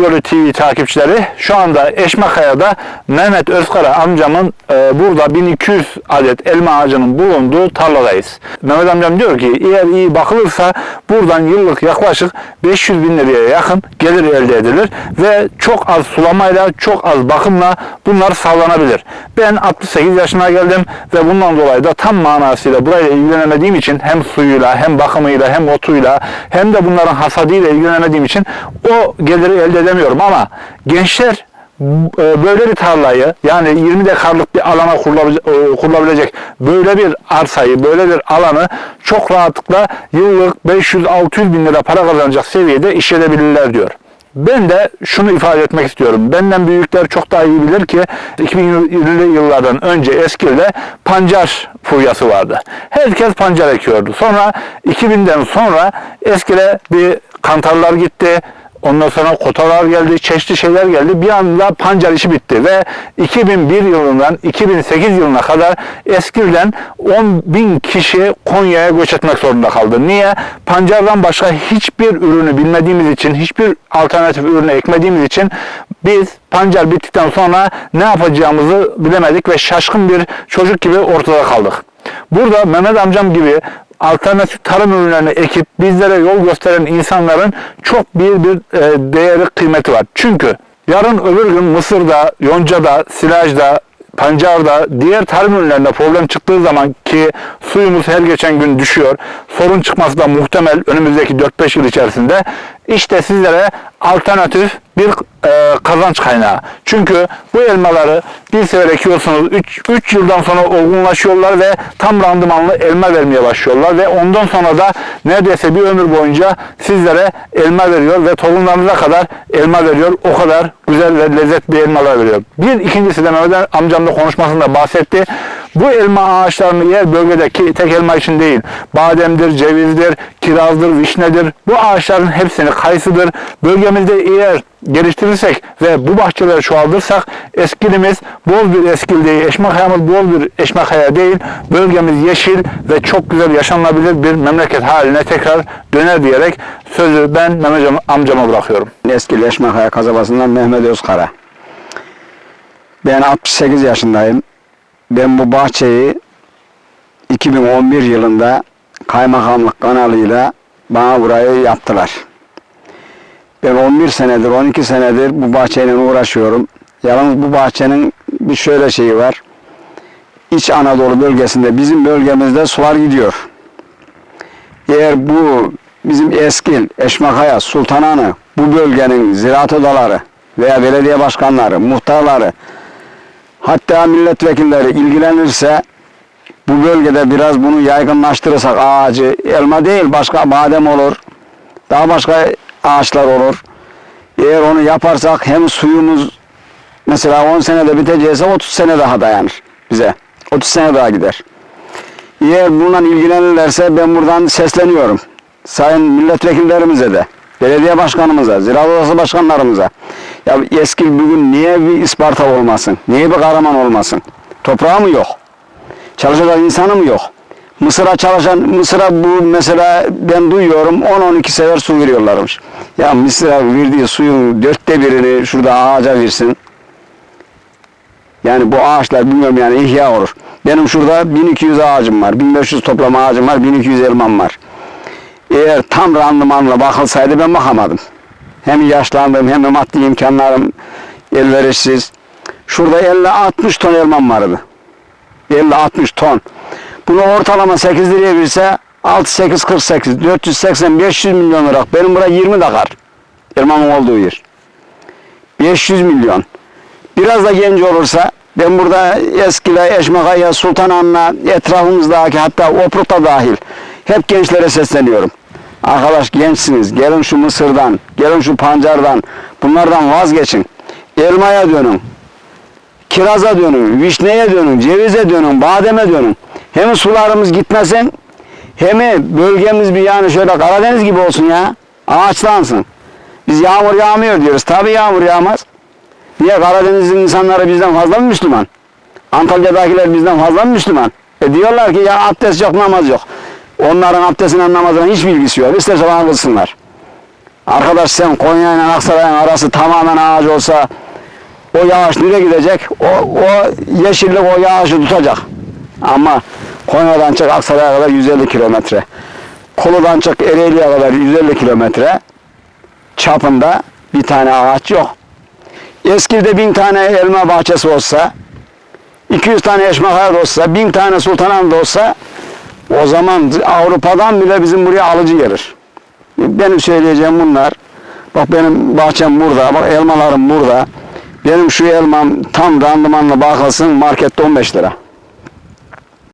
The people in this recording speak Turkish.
Gölü TV takipçileri şu anda Eşmakaya'da Mehmet Özkara amcamın e, burada 1200 adet elma ağacının bulunduğu tarladayız. Mehmet amcam diyor ki eğer iyi bakılırsa buradan yıllık yaklaşık 500 bin liraya yakın gelir elde edilir ve çok az sulamayla çok az bakımla bunlar sağlanabilir. Ben 68 yaşına geldim ve bundan dolayı da tam manasıyla burayla ilgilenemediğim için hem suyuyla hem bakımıyla hem otuyla hem de bunların hasadıyla ilgilenemediğim için o geliri elde edemiyorum ama gençler e, böyle bir tarlayı yani 20 dekarlık bir alana e, kurulabilecek böyle bir arsayı, böyle bir alanı çok rahatlıkla yıllık 500-600 bin lira para kazanacak seviyede işletebilirler diyor. Ben de şunu ifade etmek istiyorum. Benden büyükler çok daha iyi bilir ki 2020'li yıllardan önce Eskil'de pancar furyası vardı. Herkes pancar ekiyordu. Sonra 2000'den sonra Eskil'e bir kantarlar gitti. Ondan sonra kotalar geldi, çeşitli şeyler geldi. Bir anda pancar işi bitti ve 2001 yılından 2008 yılına kadar Eskil'den 10 bin kişi Konya'ya göç etmek zorunda kaldı. Niye? Pancardan başka hiçbir ürünü bilmediğimiz için, hiçbir alternatif ürünü ekmediğimiz için biz pancar bittikten sonra ne yapacağımızı bilemedik ve şaşkın bir çocuk gibi ortada kaldık. Burada Mehmet amcam gibi alternatif tarım ürünlerini ekip bizlere yol gösteren insanların çok bir bir e, değeri kıymeti var. Çünkü yarın öbür gün Mısır'da, Yonca'da, Silaj'da, pancarda, diğer tarım ürünlerinde problem çıktığı zaman ki suyumuz her geçen gün düşüyor. Sorun çıkması da muhtemel önümüzdeki 4-5 yıl içerisinde. İşte sizlere alternatif bir e, kazanç kaynağı. Çünkü bu elmaları bir sefer ekiyorsunuz. 3 yıldan sonra olgunlaşıyorlar ve tam randımanlı elma vermeye başlıyorlar ve ondan sonra da neredeyse bir ömür boyunca sizlere elma veriyor ve tohumlarınıza kadar elma veriyor. O kadar güzel ve lezzetli elmalar veriyor. Bir ikincisi de Mehmet amcam da konuşmasında bahsetti. Bu elma ağaçlarını yer bölgedeki tek elma için değil. Bademdir, cevizdir, kirazdır, vişnedir. Bu ağaçların hepsini kayısıdır. Bölgemizde eğer geliştirirsek ve bu bahçeleri çoğaltırsak eskilimiz bol bir eskil değil, eşmakayamız bol bir eşmakaya değil, bölgemiz yeşil ve çok güzel yaşanılabilir bir memleket haline tekrar döner diyerek sözü ben Mehmet amcama bırakıyorum. Eski Leşmakaya kasabasından Mehmet Özkara. Ben 68 yaşındayım. Ben bu bahçeyi 2011 yılında kaymakamlık kanalıyla bana burayı yaptılar. Ben 11 senedir, 12 senedir bu bahçeyle uğraşıyorum. Yalnız bu bahçenin bir şöyle şeyi var. İç Anadolu bölgesinde, bizim bölgemizde sular gidiyor. Eğer bu bizim Eskil, Eşmakaya, Sultananı, bu bölgenin ziraat odaları veya belediye başkanları, muhtarları, hatta milletvekilleri ilgilenirse bu bölgede biraz bunu yaygınlaştırırsak ağacı, elma değil başka badem olur, daha başka ağaçlar olur. Eğer onu yaparsak hem suyumuz mesela 10 senede bitecekse 30 sene daha dayanır bize. 30 sene daha gider. Eğer bundan ilgilenirlerse ben buradan sesleniyorum. Sayın milletvekillerimize de, belediye başkanımıza, ziraat odası başkanlarımıza. Ya eski bugün niye bir Isparta olmasın? Niye bir Karaman olmasın? Toprağı mı yok? Çalışacak insanı mı yok? Mısır'a çalışan, Mısır'a bu mesela ben duyuyorum 10-12 sefer su veriyorlarmış. Ya Mısır'a verdiği suyun dörtte birini şurada ağaca versin. Yani bu ağaçlar bilmiyorum yani ihya olur. Benim şurada 1200 ağacım var, 1500 toplam ağacım var, 1200 elmam var. Eğer tam randımanla bakılsaydı ben bakamadım. Hem yaşlandım hem de maddi imkanlarım elverişsiz. Şurada 50-60 ton elmam vardı. 50-60 ton. Bunu ortalama 8 liraya verse 6-8-48, 480-500 milyon olarak benim buraya 20 dakar. Elmamın olduğu yer. 500 milyon. Biraz da genç olursa ben burada Eskile, Eşmakaya, Sultananla etrafımızdaki hatta Opruk'ta dahil hep gençlere sesleniyorum. Arkadaş gençsiniz. Gelin şu Mısır'dan, gelin şu pancardan. Bunlardan vazgeçin. Elmaya dönün. Kiraza dönün, vişneye dönün, cevize dönün, bademe dönün. Hem sularımız gitmesin, hem bölgemiz bir yani şöyle Karadeniz gibi olsun ya. Ağaçlansın. Biz yağmur yağmıyor diyoruz. Tabii yağmur yağmaz. Niye Karadeniz'in insanları bizden fazla mı Müslüman? Antalya'dakiler bizden fazla mı Müslüman? E diyorlar ki ya abdest yok, namaz yok. Onların abdestine namazına hiç bilgisi yok. İsterse bana kılsınlar. Arkadaş sen Konya ile Aksaray'ın arası tamamen ağaç olsa o yağış nereye gidecek? O, o yeşillik o yağışı tutacak. Ama Konya'dan çık Aksaray'a kadar 150 kilometre. Kolu'dan çık Ereğli'ye kadar 150 kilometre çapında bir tane ağaç yok. Eskide bin tane elma bahçesi olsa, 200 tane eşmakaya olsa, bin tane sultanahmet olsa o zaman Avrupa'dan bile bizim buraya alıcı gelir. Benim söyleyeceğim bunlar. Bak benim bahçem burada, bak elmalarım burada. Benim şu elmam tam randımanla bakılsın markette 15 lira.